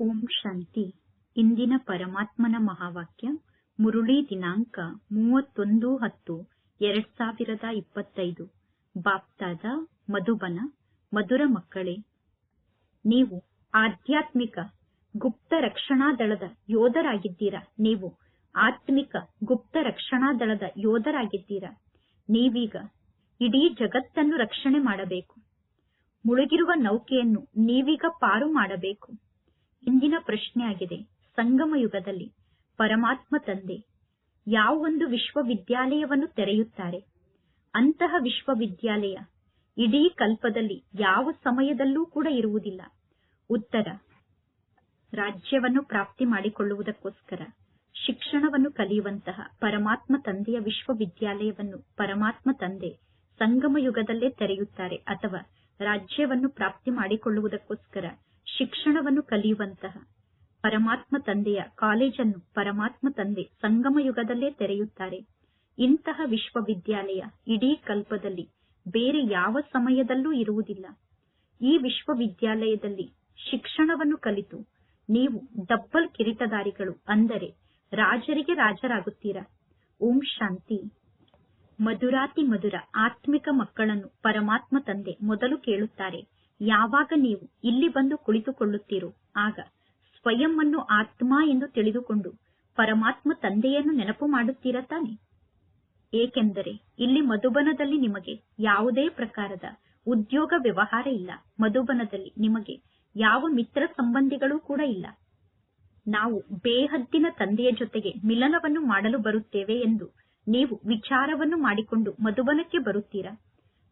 ಓಂ ಶಾಂತಿ. ಇಂದಿನ ಪರಮಾತ್ಮನ ಮಹಾವಾಕ್ಯ, ಮುರುಳಿ ದಿನಾಂಕ ಮೂವತ್ತೊಂದು ಹತ್ತು, ಎರಡ್ ಸಾವಿರದ ಇಪ್ಪತ್ತೈದು. ಬಾಪ್ತಾದ, ಮಧುಬನ, ಮಧುರ ಮಕ್ಕಳೇ, ನೀವು ಆಧ್ಯಾತ್ಮಿಕ ಗುಪ್ತ ರಕ್ಷಣಾ ದಳದ ಯೋಧರಾಗಿದ್ದೀರಾ? ನೀವು ಆತ್ಮಿಕ ಗುಪ್ತ ರಕ್ಷಣಾ ದಳದ ಯೋಧರಾಗಿದ್ದೀರಾ? ನೀವೀಗ ಇಡೀ ಜಗತ್ತನ್ನು ರಕ್ಷಣೆ ಮಾಡಬೇಕು. ಮುಳುಗಿರುವ ನೌಕೆಯನ್ನು ನೀವೀಗ ಪಾರು ಮಾಡಬೇಕು. ಇಂದಿನ ಪ್ರಶ್ನೆಯಾಗಿದೆ. ಸಂಗಮ ಯುಗದಲ್ಲಿ ಪರಮಾತ್ಮ ತಂದೆ ಯಾವ ಒಂದು ವಿಶ್ವವಿದ್ಯಾಲಯವನ್ನು ತೆರೆಯುತ್ತಾರೆ? ಅಂತಹ ವಿಶ್ವವಿದ್ಯಾಲಯ ಇಡೀ ಕಲ್ಪದಲ್ಲಿ ಯಾವ ಸಮಯದಲ್ಲೂ ಕೂಡ ಇರುವುದಿಲ್ಲ. ಉತ್ತರ, ರಾಜ್ಯವನ್ನು ಪ್ರಾಪ್ತಿ ಮಾಡಿಕೊಳ್ಳುವುದಕ್ಕೋಸ್ಕರ ಶಿಕ್ಷಣವನ್ನು ಕಲಿಯುವಂತಹ ಪರಮಾತ್ಮ ತಂದೆಯ ವಿಶ್ವವಿದ್ಯಾಲಯವನ್ನು ಪರಮಾತ್ಮ ತಂದೆ ಸಂಗಮ ಯುಗದಲ್ಲೇ ತೆರೆಯುತ್ತಾರೆ ಅಥವಾ ರಾಜ್ಯವನ್ನು ಪ್ರಾಪ್ತಿ ಮಾಡಿಕೊಳ್ಳುವುದಕ್ಕೋಸ್ಕರ ಶಿಕ್ಷಣವನ್ನು ಕಲಿಯುವಂತಹ ಪರಮಾತ್ಮ ತಂದೆಯ ಕಾಲೇಜನ್ನು ಪರಮಾತ್ಮ ತಂದೆ ಸಂಗಮ ಯುಗದಲ್ಲೇ ತೆರೆಯುತ್ತಾರೆ. ಇಂತಹ ವಿಶ್ವವಿದ್ಯಾಲಯ ಇಡೀ ಕಲ್ಪದಲ್ಲಿ ಬೇರೆ ಯಾವ ಸಮಯದಲ್ಲೂ ಇರುವುದಿಲ್ಲ. ಈ ವಿಶ್ವವಿದ್ಯಾಲಯದಲ್ಲಿ ಶಿಕ್ಷಣವನ್ನು ಕಲಿತು ನೀವು ಡಬ್ಬಲ್ ಕಿರೀಟದಾರಿಗಳು ಅಂದರೆ ರಾಜರಿಗೆ ರಾಜರಾಗುತ್ತೀರಾ? ಓಂ ಶಾಂತಿ. ಮಧುರಾತಿ ಮಧುರ ಆತ್ಮಿಕ ಮಕ್ಕಳನ್ನು ಪರಮಾತ್ಮ ತಂದೆ ಮೊದಲು ಕೇಳುತ್ತಾರೆ. ಯಾವಾಗ ನೀವು ಇಲ್ಲಿ ಬಂದು ಕುಳಿತುಕೊಳ್ಳುತ್ತೀರೋ, ಆಗ ಸ್ವಯಂ ಅನ್ನು ಆತ್ಮ ಎಂದು ತಿಳಿದುಕೊಂಡು ಪರಮಾತ್ಮ ತಂದೆಯನ್ನು ನೆನಪು ಮಾಡುತ್ತೀರಾ ತಾನೆ? ಏಕೆಂದರೆ ಇಲ್ಲಿ ಮಧುಬನದಲ್ಲಿ ನಿಮಗೆ ಯಾವುದೇ ಪ್ರಕಾರದ ಉದ್ಯೋಗ ವ್ಯವಹಾರ ಇಲ್ಲ. ಮಧುಬನದಲ್ಲಿ ನಿಮಗೆ ಯಾವ ಮಿತ್ರ ಸಂಬಂಧಿಗಳೂ ಕೂಡ ಇಲ್ಲ. ನಾವು ಬೇಹದ್ದಿನ ತಂದೆಯ ಜೊತೆಗೆ ಮಿಲನವನ್ನು ಮಾಡಲು ಬರುತ್ತೇವೆ ಎಂದು ನೀವು ವಿಚಾರವನ್ನು ಮಾಡಿಕೊಂಡು ಮಧುಬನಕ್ಕೆ ಬರುತ್ತೀರಾ?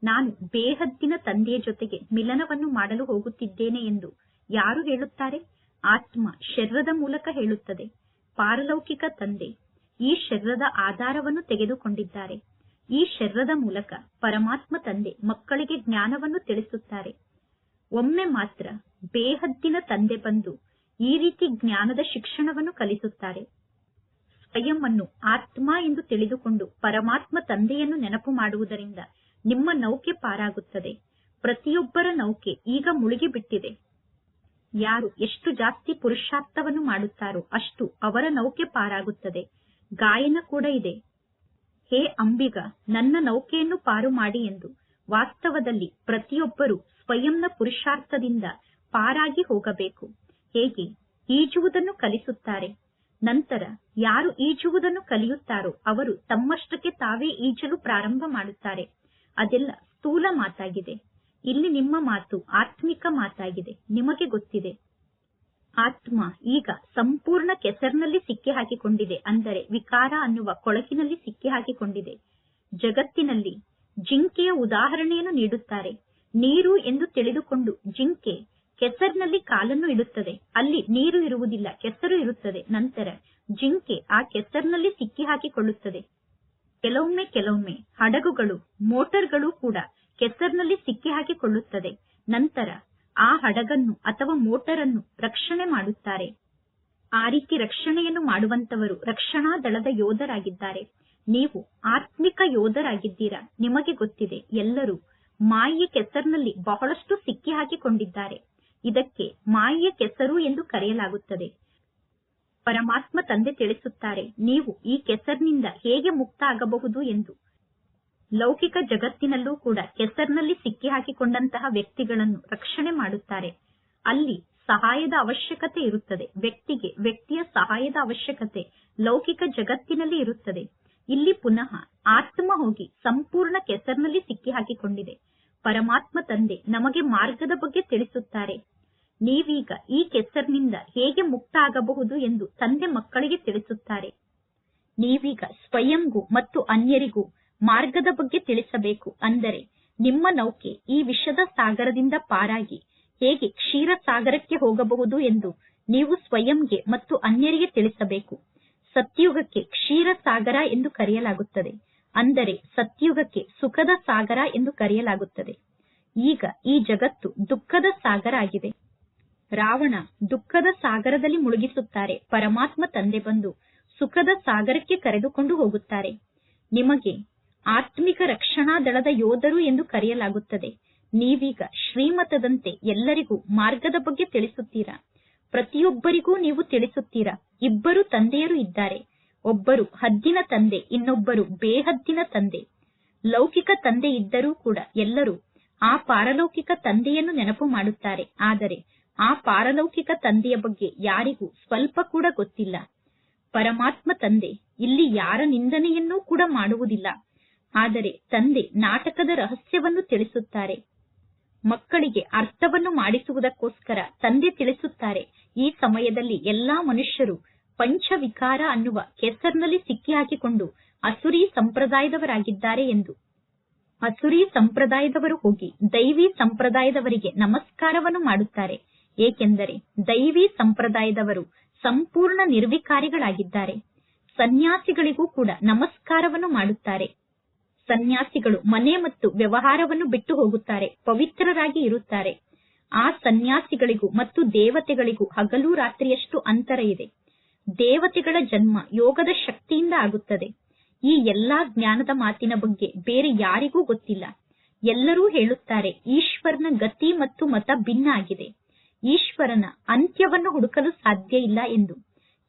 ನಾನು ಬೇಹದ್ದಿನ ತಂದೆಯ ಜೊತೆಗೆ ಮಿಲನವನ್ನು ಮಾಡಲು ಹೋಗುತ್ತಿದ್ದೇನೆ ಎಂದು ಯಾರು ಹೇಳುತ್ತಾರೆ? ಆತ್ಮ ಶರೀರದ ಮೂಲಕ ಹೇಳುತ್ತದೆ. ಪಾರಲೌಕಿಕ ತಂದೆ, ಈ ಶರೀರದ ಆಧಾರವನ್ನು ತೆಗೆದುಕೊಂಡಿದ್ದಾರೆ. ಈ ಶರೀರದ ಮೂಲಕ ಪರಮಾತ್ಮ ತಂದೆ ಮಕ್ಕಳಿಗೆ ಜ್ಞಾನವನ್ನು ತಿಳಿಸುತ್ತಾರೆ. ಒಮ್ಮೆ ಮಾತ್ರ ಬೇಹದ್ದಿನ ತಂದೆ ಬಂದು ಈ ರೀತಿ ಜ್ಞಾನದ ಶಿಕ್ಷಣವನ್ನು ಕಲಿಸುತ್ತಾರೆ. ಸ್ವಯಂ ಅನ್ನು ಆತ್ಮ ಎಂದು ತಿಳಿದುಕೊಂಡು ಪರಮಾತ್ಮ ತಂದೆಯನ್ನು ನೆನಪು ಮಾಡುವುದರಿಂದ ನಿಮ್ಮ ನೌಕೆ ಪಾರಾಗುತ್ತದೆ. ಪ್ರತಿಯೊಬ್ಬರ ನೌಕೆ ಈಗ ಮುಳುಗಿ ಬಿಟ್ಟಿದೆ ಯಾರು ಎಷ್ಟು ಜಾಸ್ತಿ ಪುರುಷಾರ್ಥವನ್ನು ಮಾಡುತ್ತಾರೋ ಅಷ್ಟು ಅವರ ನೌಕೆ ಪಾರಾಗುತ್ತದೆ. ಗಾಯನ ಕೂಡ ಇದೆ. ಹೇ ಅಂಬಿಗ, ನನ್ನ ನೌಕೆಯನ್ನು ಪಾರು ಮಾಡಿ ಎಂದು. ವಾಸ್ತವದಲ್ಲಿ ಪ್ರತಿಯೊಬ್ಬರು ಸ್ವಯಂನ ಪುರುಷಾರ್ಥದಿಂದ ಪಾರಾಗಿ ಹೋಗಬೇಕು. ಹೇಗೆ? ಈಜುವುದನ್ನು ಕಲಿಸುತ್ತಾರೆ. ನಂತರ ಯಾರು ಈಜುವುದನ್ನು ಕಲಿಯುತ್ತಾರೋ ಅವರು ತಮ್ಮಷ್ಟಕ್ಕೆ ತಾವೇ ಈಜಲು ಪ್ರಾರಂಭ ಮಾಡುತ್ತಾರೆ. ಅದೆಲ್ಲ ಸ್ಥೂಲ ಮಾತಾಗಿದೆ. ಇಲ್ಲಿ ನಿಮ್ಮ ಮಾತು ಆತ್ಮಿಕ ಮಾತಾಗಿದೆ. ನಿಮಗೆ ಗೊತ್ತಿದೆ. ಆತ್ಮ ಈಗ ಸಂಪೂರ್ಣ ಕೆಸರಿನಲ್ಲಿ ಸಿಕ್ಕಿ ಹಾಕಿಕೊಂಡಿದೆ ಅಂದರೆ ವಿಕಾರ ಅನ್ನುವ ಕೊಳಕಿನಲ್ಲಿ ಸಿಕ್ಕಿ ಹಾಕಿಕೊಂಡಿದೆ ಜಗತ್ತಿನಲ್ಲಿ ಜಿಂಕೆಯ ಉದಾಹರಣೆಯನ್ನು ನೀಡುತ್ತಾರೆ. ನೀರು ಎಂದು ತಿಳಿದುಕೊಂಡು ಜಿಂಕೆ ಕೆಸರಿನಲ್ಲಿ ಕಾಲನ್ನು ಇಡುತ್ತದೆ. ಅಲ್ಲಿ ನೀರು ಇರುವುದಿಲ್ಲ, ಕೆಸರು ಇರುತ್ತದೆ. ನಂತರ ಜಿಂಕೆ ಆ ಕೆಸರಿನಲ್ಲಿ ಸಿಕ್ಕಿ ಹಾಕಿಕೊಳ್ಳುತ್ತದೆ ಕೆಲವೊಮ್ಮೆ ಕೆಲವೊಮ್ಮೆ ಹಡಗುಗಳು, ಮೋಟಾರ್ಗಳು ಕೂಡ ಕೆಸರಿನಲ್ಲಿ ಸಿಕ್ಕಿ ಹಾಕಿಕೊಳ್ಳುತ್ತದೆ. ನಂತರ ಆ ಹಡಗನ್ನು ಅಥವಾ ಮೋಟರನ್ನು ರಕ್ಷಣೆ ಮಾಡುತ್ತಾರೆ. ಆ ರೀತಿ ರಕ್ಷಣೆಯನ್ನು ಮಾಡುವಂತವರು ರಕ್ಷಣಾ ದಳದ ಯೋಧರಾಗಿದ್ದಾರೆ. ನೀವು ಆತ್ಮಿಕ ಯೋಧರಾಗಿದ್ದೀರಾ? ನಿಮಗೆ ಗೊತ್ತಿದೆ, ಎಲ್ಲರೂ ಮಾಯೆಯ ಕೆಸರಿನಲ್ಲಿ ಬಹಳಷ್ಟು ಸಿಕ್ಕಿ ಹಾಕಿಕೊಂಡಿದ್ದಾರೆ. ಇದಕ್ಕೆ ಮಾಯೆಯ ಕೆಸರು ಎಂದು ಕರೆಯಲಾಗುತ್ತದೆ. ಪರಮಾತ್ಮ ತಂದೆ ತಿಳಿಸುತ್ತಾರೆ, ನೀವು ಈ ಕೆಸರ್ನಿಂದ ಹೇಗೆ ಮುಕ್ತ ಆಗಬಹುದು ಎಂದು. ಲೌಕಿಕ ಜಗತ್ತಿನಲ್ಲೂ ಕೂಡ ಕೆಸರ್ನಲ್ಲಿ ಸಿಕ್ಕಿ ಹಾಕಿಕೊಂಡಂತಹ ವ್ಯಕ್ತಿಗಳನ್ನು ರಕ್ಷಣೆ ಮಾಡುತ್ತಾರೆ. ಅಲ್ಲಿ ಸಹಾಯದ ಅವಶ್ಯಕತೆ ಇರುತ್ತದೆ, ವ್ಯಕ್ತಿಗೆ, ವ್ಯಕ್ತಿಯ ಸಹಾಯದ ಅವಶ್ಯಕತೆ ಲೌಕಿಕ ಜಗತ್ತಿನಲ್ಲಿ ಇರುತ್ತದೆ. ಇಲ್ಲಿ ಪುನಃ ಆತ್ಮ ಹೋಗಿ ಸಂಪೂರ್ಣ ಕೆಸರ್ನಲ್ಲಿ ಸಿಕ್ಕಿ ಹಾಕಿಕೊಂಡಿದೆ ಪರಮಾತ್ಮ ತಂದೆ ನಮಗೆ ಮಾರ್ಗದ ಬಗ್ಗೆ ತಿಳಿಸುತ್ತಾರೆ. ನೀವೀಗ ಈ ಕೆಸರಿನಿಂದ ಹೇಗೆ ಮುಕ್ತ ಆಗಬಹುದು ಎಂದು ತಂದೆ ಮಕ್ಕಳಿಗೆ ತಿಳಿಸುತ್ತಾರೆ. ನೀವೀಗ ಸ್ವಯಂಗೂ ಮತ್ತು ಅನ್ಯರಿಗೂ ಮಾರ್ಗದ ಬಗ್ಗೆ ತಿಳಿಸಬೇಕು ಅಂದರೆ ನಿಮ್ಮ ನೌಕೆ ಈ ವಿಷದ ಸಾಗರದಿಂದ ಪಾರಾಗಿ ಹೇಗೆ ಕ್ಷೀರ ಸಾಗರಕ್ಕೆ ಹೋಗಬಹುದು ಎಂದು ನೀವು ಸ್ವಯಂಗೆ ಮತ್ತು ಅನ್ಯರಿಗೆ ತಿಳಿಸಬೇಕು. ಸತ್ಯುಗಕ್ಕೆ ಕ್ಷೀರ ಸಾಗರ ಎಂದು ಕರೆಯಲಾಗುತ್ತದೆ ಅಂದರೆ ಸತ್ಯುಗಕ್ಕೆ ಸುಖದ ಸಾಗರ ಎಂದು ಕರೆಯಲಾಗುತ್ತದೆ. ಈಗ ಈ ಜಗತ್ತು ದುಃಖದ ಸಾಗರ ಆಗಿದೆ. ರಾವಣ ದುಃಖದ ಸಾಗರದಲ್ಲಿ ಮುಳುಗಿಸುತ್ತಾರೆ. ಪರಮಾತ್ಮ ತಂದೆ ಬಂದು ಸುಖದ ಸಾಗರಕ್ಕೆ ಕರೆದುಕೊಂಡು ಹೋಗುತ್ತಾರೆ. ನಿಮಗೆ ಆತ್ಮಿಕ ರಕ್ಷಣಾ ದಳದ ಯೋಧರು ಎಂದು ಕರೆಯಲಾಗುತ್ತದೆ. ನೀವೀಗ ಶ್ರೀಮತದಂತೆ ಎಲ್ಲರಿಗೂ ಮಾರ್ಗದ ಬಗ್ಗೆ ತಿಳಿಸುತ್ತೀರಾ? ಪ್ರತಿಯೊಬ್ಬರಿಗೂ ನೀವು ತಿಳಿಸುತ್ತೀರಾ? ಇಬ್ಬರು ತಂದೆಯರು ಇದ್ದಾರೆ. ಒಬ್ಬರು ಹದ್ದಿನ ತಂದೆ, ಇನ್ನೊಬ್ಬರು ಬೇಹದ್ದಿನ ತಂದೆ. ಲೌಕಿಕ ತಂದೆ ಇದ್ದರೂ ಕೂಡ ಎಲ್ಲರೂ ಆ ಪಾರಲೌಕಿಕ ತಂದೆಯನ್ನು ನೆನಪು ಮಾಡುತ್ತಾರೆ. ಆದರೆ ಆ ಪಾರಲೌಕಿಕ ತಂದೆಯ ಬಗ್ಗೆ ಯಾರಿಗೂ ಸ್ವಲ್ಪ ಕೂಡ ಗೊತ್ತಿಲ್ಲ. ಪರಮಾತ್ಮ ತಂದೆ, ಇಲ್ಲಿ ಯಾರ ನಿಂದನೆಯನ್ನೂ ಕೂಡ ಮಾಡುವುದಿಲ್ಲ. ಆದರೆ ತಂದೆ ನಾಟಕದ ರಹಸ್ಯವನ್ನು ತಿಳಿಸುತ್ತಾರೆ. ಮಕ್ಕಳಿಗೆ ಅರ್ಥವನ್ನು ಮಾಡಿಸುವುದಕ್ಕೋಸ್ಕರ ತಂದೆ ತಿಳಿಸುತ್ತಾರೆ, ಈ ಸಮಯದಲ್ಲಿ ಎಲ್ಲಾ ಮನುಷ್ಯರು ಪಂಚವಿಕಾರ ಅನ್ನುವ ಕೆಸರ್ನಲ್ಲಿ ಸಿಕ್ಕಿ ಹಾಕಿಕೊಂಡು ಅಸುರಿ ಸಂಪ್ರದಾಯದವರಾಗಿದ್ದಾರೆ ಎಂದು. ಅಸುರಿ ಸಂಪ್ರದಾಯದವರು ಹೋಗಿ ದೈವಿ ಸಂಪ್ರದಾಯದವರಿಗೆ ನಮಸ್ಕಾರವನ್ನು ಮಾಡುತ್ತಾರೆ. ಏಕೆಂದರೆ ದೈವಿ ಸಂಪ್ರದಾಯದವರು ಸಂಪೂರ್ಣ ನಿರ್ವಿಕಾರಿಗಳಾಗಿದ್ದಾರೆ. ಸನ್ಯಾಸಿಗಳಿಗೂ ಕೂಡ ನಮಸ್ಕಾರವನ್ನು ಮಾಡುತ್ತಾರೆ. ಸನ್ಯಾಸಿಗಳು ಮನೆ ಮತ್ತು ವ್ಯವಹಾರವನ್ನು ಬಿಟ್ಟು ಹೋಗುತ್ತಾರೆ, ಪವಿತ್ರರಾಗಿ ಇರುತ್ತಾರೆ. ಆ ಸನ್ಯಾಸಿಗಳಿಗೂ ಮತ್ತು ದೇವತೆಗಳಿಗೂ ಹಗಲು ರಾತ್ರಿಯಷ್ಟು ಅಂತರ ಇದೆ. ದೇವತೆಗಳ ಜನ್ಮ ಯೋಗದ ಶಕ್ತಿಯಿಂದ ಆಗುತ್ತದೆ. ಈ ಎಲ್ಲಾ ಜ್ಞಾನದ ಮಾತಿನ ಬಗ್ಗೆ ಬೇರೆ ಯಾರಿಗೂ ಗೊತ್ತಿಲ್ಲ. ಎಲ್ಲರೂ ಹೇಳುತ್ತಾರೆ, ಈಶ್ವರನ ಗತಿ ಮತ್ತು ಮತ ಭಿನ್ನ ಆಗಿದೆ. ಈಶ್ವರನ ಅಂತ್ಯವನ್ನು ಹುಡುಕಲು ಸಾಧ್ಯ ಇಲ್ಲ ಎಂದು.